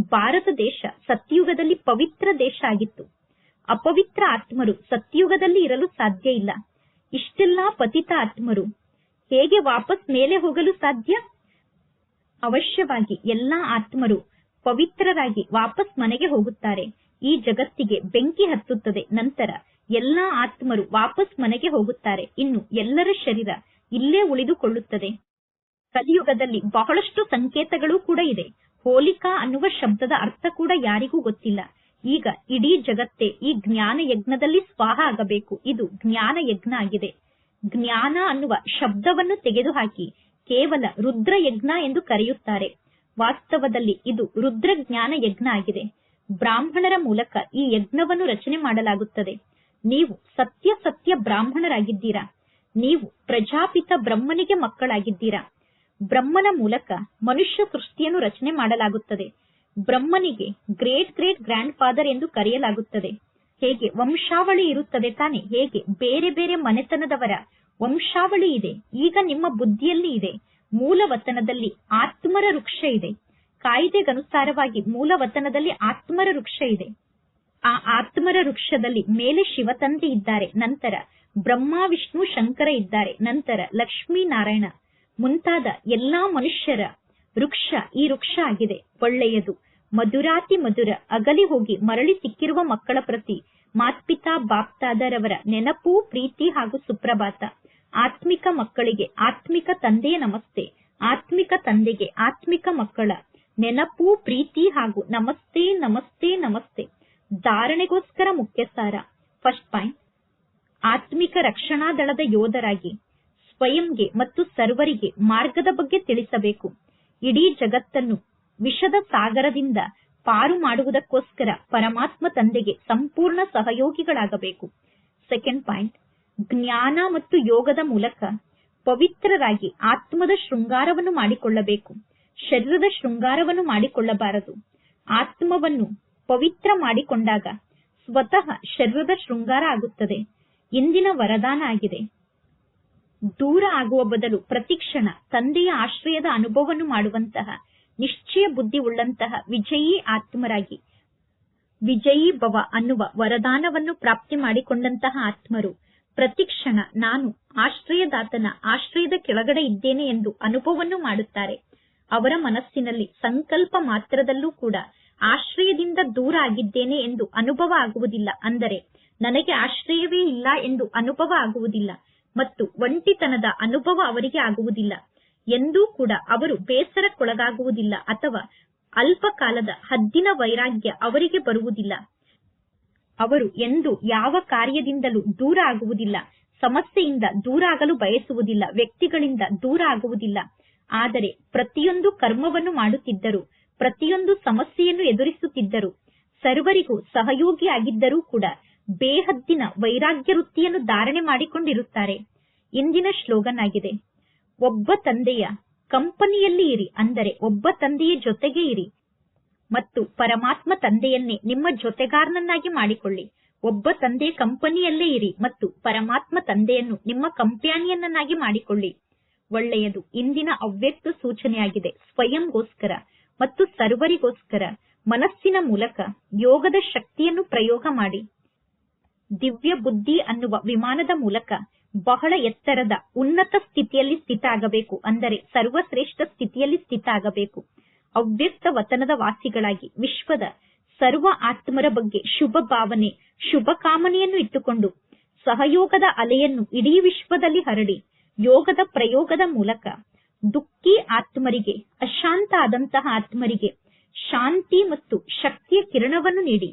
ಭಾರತ ದೇಶ ಸತ್ಯುಗದಲ್ಲಿ ಪವಿತ್ರ ದೇಶ ಆಗಿತ್ತು. ಅಪವಿತ್ರ ಆತ್ಮರು ಸತ್ಯುಗದಲ್ಲಿ ಇರಲು ಸಾಧ್ಯ ಇಲ್ಲ. ಇಷ್ಟೆಲ್ಲಾ ಪತಿತ ಆತ್ಮರು ಹೇಗೆ ವಾಪಸ್ ಮೇಲೆ ಹೋಗಲು ಸಾಧ್ಯ? ಅವಶ್ಯವಾಗಿ ಎಲ್ಲಾ ಆತ್ಮರು ಪವಿತ್ರರಾಗಿ ವಾಪಸ್ ಮನೆಗೆ ಹೋಗುತ್ತಾರೆ. ಈ ಜಗತ್ತಿಗೆ ಬೆಂಕಿ ಹತ್ತುತ್ತದೆ. ನಂತರ ಎಲ್ಲಾ ಆತ್ಮರು ವಾಪಸ್ ಮನೆಗೆ ಹೋಗುತ್ತಾರೆ. ಇನ್ನು ಎಲ್ಲರ ಶರೀರ ಇಲ್ಲೇ ಉಳಿದುಕೊಳ್ಳುತ್ತದೆ. ಕಲಿಯುಗದಲ್ಲಿ ಬಹಳಷ್ಟು ಸಂಕೇತಗಳು ಕೂಡ ಇದೆ. ಹೋಲಿಕಾ ಅನ್ನುವ ಶಬ್ದದ ಅರ್ಥ ಕೂಡ ಯಾರಿಗೂ ಗೊತ್ತಿಲ್ಲ. ಈಗ ಇಡೀ ಜಗತ್ತೇ ಈ ಜ್ಞಾನ ಯಜ್ಞದಲ್ಲಿ ಸ್ವಾಹ ಆಗಬೇಕು. ಇದು ಜ್ಞಾನ ಯಜ್ಞ ಆಗಿದೆ. ಜ್ಞಾನ ಅನ್ನುವ ಶಬ್ದವನ್ನು ತೆಗೆದುಹಾಕಿ ಕೇವಲ ರುದ್ರ ಯಜ್ಞ ಎಂದು ಕರೆಯುತ್ತಾರೆ. ವಾಸ್ತವದಲ್ಲಿ ಇದು ರುದ್ರ ಜ್ಞಾನ ಯಜ್ಞ ಆಗಿದೆ. ಬ್ರಾಹ್ಮಣರ ಮೂಲಕ ಈ ಯಜ್ಞವನ್ನು ರಚನೆ ಮಾಡಲಾಗುತ್ತದೆ. ನೀವು ಸತ್ಯ ಸತ್ಯ ಬ್ರಾಹ್ಮಣರಾಗಿದ್ದೀರಾ? ನೀವು ಪ್ರಜಾಪಿತ ಬ್ರಹ್ಮನಿಗೆ ಮಕ್ಕಳಾಗಿದ್ದೀರಾ? ಬ್ರಹ್ಮನ ಮೂಲಕ ಮನುಷ್ಯ ಸೃಷ್ಟಿಯನ್ನು ರಚನೆ ಮಾಡಲಾಗುತ್ತದೆ. ಬ್ರಹ್ಮನಿಗೆ ಗ್ರೇಟ್ ಗ್ರೇಟ್ ಗ್ರ್ಯಾಂಡ್ ಫಾದರ್ ಎಂದು ಕರೆಯಲಾಗುತ್ತದೆ. ಹೇಗೆ ವಂಶಾವಳಿ ಇರುತ್ತದೆ ತಾನೆ, ಹೇಗೆ ಬೇರೆ ಬೇರೆ ಮನೆತನದವರ ವಂಶಾವಳಿ ಇದೆ, ಈಗ ನಿಮ್ಮ ಬುದ್ಧಿಯಲ್ಲಿ ಇದೆ, ಮೂಲವತನದಲ್ಲಿ ಆತ್ಮರ ವೃಕ್ಷ ಇದೆ. ಕಾಯ್ದೆಗನುಸಾರವಾಗಿ ಮೂಲವತನದಲ್ಲಿ ಆತ್ಮರ ವೃಕ್ಷ ಇದೆ. ಆ ಆತ್ಮರ ವೃಕ್ಷದಲ್ಲಿ ಮೇಲೆ ಶಿವತಂದೆ ಇದ್ದಾರೆ, ನಂತರ ಬ್ರಹ್ಮ, ವಿಷ್ಣು, ಶಂಕರ ಇದ್ದಾರೆ, ನಂತರ ಲಕ್ಷ್ಮೀ ನಾರಾಯಣ. ಮುಂತಾದ ಎಲ್ಲಾ ಮನುಷ್ಯರ ವೃಕ್ಷ ಈ ವೃಕ್ಷ ಆಗಿದೆ. ಒಳ್ಳೆಯದು. ಮಧುರಾತಿ ಮಧುರ, ಅಗಲಿ ಹೋಗಿ ಮರಳಿ ಸಿಕ್ಕಿರುವ ಮಕ್ಕಳ ಪ್ರತಿ, ಮಾತ್ಪಿತಾ, ಬಾಪ್ತಾದರವರ ನೆನಪು, ಪ್ರೀತಿ ಹಾಗೂ ಸುಪ್ರಭಾತ. ಆತ್ಮಿಕ ಮಕ್ಕಳಿಗೆ ಆತ್ಮಿಕ ತಂದೆಯ ನಮಸ್ತೆ. ಆತ್ಮಿಕ ತಂದೆಗೆ ಆತ್ಮಿಕ ಮಕ್ಕಳ ನೆನಪು, ಪ್ರೀತಿ ಹಾಗೂ ನಮಸ್ತೆ ನಮಸ್ತೆ ನಮಸ್ತೆ. ಧಾರಣೆಗೋಸ್ಕರ ಸಾರ ಫಸ್ಟ್ ಪಾಯಿಂಟ್, ಆತ್ಮಿಕ ರಕ್ಷಣಾ ದಳದ ಯೋಧರಾಗಿ ಸ್ವಯಂಗೆ ಮತ್ತು ಸರ್ವರಿಗೆ ಮಾರ್ಗದ ಬಗ್ಗೆ ತಿಳಿಸಬೇಕು. ಇಡೀ ಜಗತ್ತನ್ನು ವಿಷದ ಸಾಗರದಿಂದ ಪಾರು ಮಾಡುವುದಕ್ಕೋಸ್ಕರ ಪರಮಾತ್ಮ ತಂದೆಗೆ ಸಂಪೂರ್ಣ ಸಹಯೋಗಿಗಳಾಗಬೇಕು. ಸೆಕೆಂಡ್ ಪಾಯಿಂಟ್, ಜ್ಞಾನ ಮತ್ತು ಯೋಗದ ಮೂಲಕ ಪವಿತ್ರರಾಗಿ ಆತ್ಮದ ಶೃಂಗಾರವನ್ನು ಮಾಡಿಕೊಳ್ಳಬೇಕು. ಶರೀರದ ಶೃಂಗಾರವನ್ನು ಮಾಡಿಕೊಳ್ಳಬಾರದು. ಆತ್ಮವನ್ನು ಪವಿತ್ರ ಮಾಡಿಕೊಂಡಾಗ ಸ್ವತಃ ಶರೀರದ ಶೃಂಗಾರ ಆಗುತ್ತದೆ. ಇಂದಿನ ವರದಾನ ಆಗಿದೆ. ದೂರ ಆಗುವ ಬದಲು ಪ್ರತಿಕ್ಷಣ ತಂದೆಯ ಆಶ್ರಯದ ಅನುಭವವನ್ನು ಮಾಡುವಂತಹ ನಿಶ್ಚಯ ಬುದ್ಧಿ ಉಳ್ಳಂತಹ ವಿಜಯಿ ಆತ್ಮರಾಗಿ, ವಿಜಯೀ ಭವ ಅನ್ನುವ ವರದಾನವನ್ನು ಪ್ರಾಪ್ತಿ ಮಾಡಿಕೊಂಡಂತಹ ಆತ್ಮರು ಪ್ರತಿಕ್ಷಣ ನಾನು ಆಶ್ರಯದಾತನ ಆಶ್ರಯದ ಕೆಳಗಡೆ ಇದ್ದೇನೆ ಎಂದು ಅನುಭವವನ್ನು ಮಾಡುತ್ತಾರೆ. ಅವರ ಮನಸ್ಸಿನಲ್ಲಿ ಸಂಕಲ್ಪ ಮಾತ್ರದಲ್ಲೂ ಕೂಡ ಆಶ್ರಯದಿಂದ ದೂರ ಆಗಿದ್ದೇನೆ ಎಂದು ಅನುಭವ ಆಗುವುದಿಲ್ಲ. ಅಂದರೆ, ನನಗೆ ಆಶ್ರಯವೇ ಇಲ್ಲ ಎಂದು ಅನುಭವ ಆಗುವುದಿಲ್ಲ ಮತ್ತು ಒಂಟಿತನದ ಅನುಭವ ಅವರಿಗೆ ಆಗುವುದಿಲ್ಲ. ಎಂದೂ ಕೂಡ ಅವರು ಬೇಸರಕ್ಕೊಳಗಾಗುವುದಿಲ್ಲ ಅಥವಾ ಅಲ್ಪಕಾಲದ ಹದ್ದಿನ ವೈರಾಗ್ಯ ಅವರಿಗೆ ಬರುವುದಿಲ್ಲ. ಅವರು ಎಂದು ಯಾವ ಕಾರ್ಯದಿಂದಲೂ ದೂರ ಆಗುವುದಿಲ್ಲ. ಸಮಸ್ಯೆಯಿಂದ ದೂರ ಆಗಲು ಬಯಸುವುದಿಲ್ಲ. ವ್ಯಕ್ತಿಗಳಿಂದ ದೂರ ಆಗುವುದಿಲ್ಲ. ಆದರೆ, ಪ್ರತಿಯೊಂದು ಕರ್ಮವನ್ನು ಮಾಡುತ್ತಿದ್ದರು. ಪ್ರತಿಯೊಂದು ಸಮಸ್ಯೆಯನ್ನು ಎದುರಿಸುತ್ತಿದ್ದರು. ಸರ್ವರಿಗೂ ಸಹಯೋಗಿಯಾಗಿದ್ದರೂ ಕೂಡ ಬೇಹದ್ದಿನ ವೈರಾಗ್ಯ ವೃತ್ತಿಯನ್ನು ಧಾರಣೆ ಮಾಡಿಕೊಂಡಿರುತ್ತಾರೆ. ಇಂದಿನ ಶ್ಲೋಗನ್ ಆಗಿದೆ ಒಬ್ಬ ತಂದೆಯ ಕಂಪನಿಯಲ್ಲಿ ಇರಿ, ಅಂದರೆ ಒಬ್ಬ ತಂದೆಯ ಜೊತೆಗೆ ಇರಿ ಮತ್ತು ಪರಮಾತ್ಮ ತಂದೆಯನ್ನೇ ನಿಮ್ಮ ಜೊತೆಗಾರನನ್ನಾಗಿ ಮಾಡಿಕೊಳ್ಳಿ. ಒಬ್ಬ ತಂದೆಯ ಕಂಪನಿಯಲ್ಲೇ ಇರಿ ಮತ್ತು ಪರಮಾತ್ಮ ತಂದೆಯನ್ನು ನಿಮ್ಮ ಕಂಪ್ಯಾನಿಯನ್ನನ್ನಾಗಿ ಮಾಡಿಕೊಳ್ಳಿ. ಒಳ್ಳೆಯದು. ಇಂದಿನ ಅವ್ಯಕ್ತ ಸೂಚನೆಯಾಗಿದೆ. ಸ್ವಯಂಗೋಸ್ಕರ ಮತ್ತು ಸರ್ವರಿಗೋಸ್ಕರ ಮನಸ್ಸಿನ ಮೂಲಕ ಯೋಗದ ಶಕ್ತಿಯನ್ನು ಪ್ರಯೋಗ ಮಾಡಿ. ದಿವ್ಯ ಬುದ್ಧಿ ಅನ್ನುವ ವಿಮಾನದ ಮೂಲಕ ಬಹಳ ಎತ್ತರದ ಉನ್ನತ ಸ್ಥಿತಿಯಲ್ಲಿ ಸ್ಥಿತ ಆಗಬೇಕು ಅಂದರೆ ಸರ್ವಶ್ರೇಷ್ಠ ಸ್ಥಿತಿಯಲ್ಲಿ ಸ್ಥಿತ ಆಗಬೇಕು. ಅವ್ಯಕ್ತ ವತನದ ವಾಸಿಗಳಾಗಿ ವಿಶ್ವದ ಸರ್ವ ಆತ್ಮರ ಬಗ್ಗೆ ಶುಭ ಭಾವನೆ, ಶುಭ ಕಾಮನೆಯನ್ನು ಇಟ್ಟುಕೊಂಡು ಸಹಯೋಗದ ಅಲೆಯನ್ನು ಇಡೀ ವಿಶ್ವದಲ್ಲಿ ಹರಡಿ ಯೋಗದ ಪ್ರಯೋಗದ ಮೂಲಕ ದುಃಖಿ ಆತ್ಮರಿಗೆ ಅಶಾಂತ ಆದಂತಹ ಆತ್ಮರಿಗೆ ಶಾಂತಿ ಮತ್ತು ಶಕ್ತಿಯ ಕಿರಣವನ್ನು ನೀಡಿ.